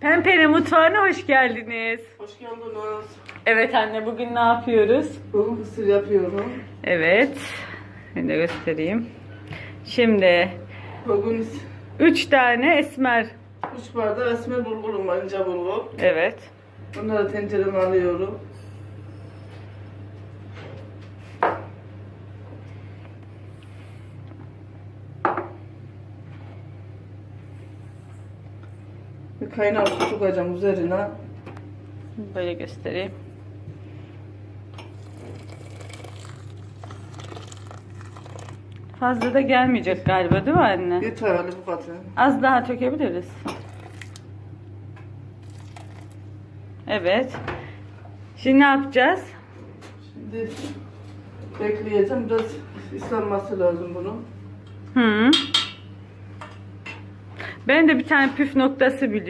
Pempere mutfağına hoş geldiniz. Hoş geldiniz. Evet anne bugün ne yapıyoruz? Bugün mısır yapıyorum. Evet. Ben de göstereyim. Şimdi Bugün 3 tane esmer. 3 bardak esmer bulgurum var, ince bulgur. Evet. Bunları tencereme alıyorum. Bir kaynar su koyacağım üzerine. Böyle göstereyim. Fazla da gelmeyecek galiba değil mi anne? Yeter öyle bu kadar. Az daha tökebiliriz. Evet. Şimdi ne yapacağız? Şimdi bekleyeceğim. Biraz ıslanması lazım bunun. Hı. Ben de bir tane püf noktası biliyorum.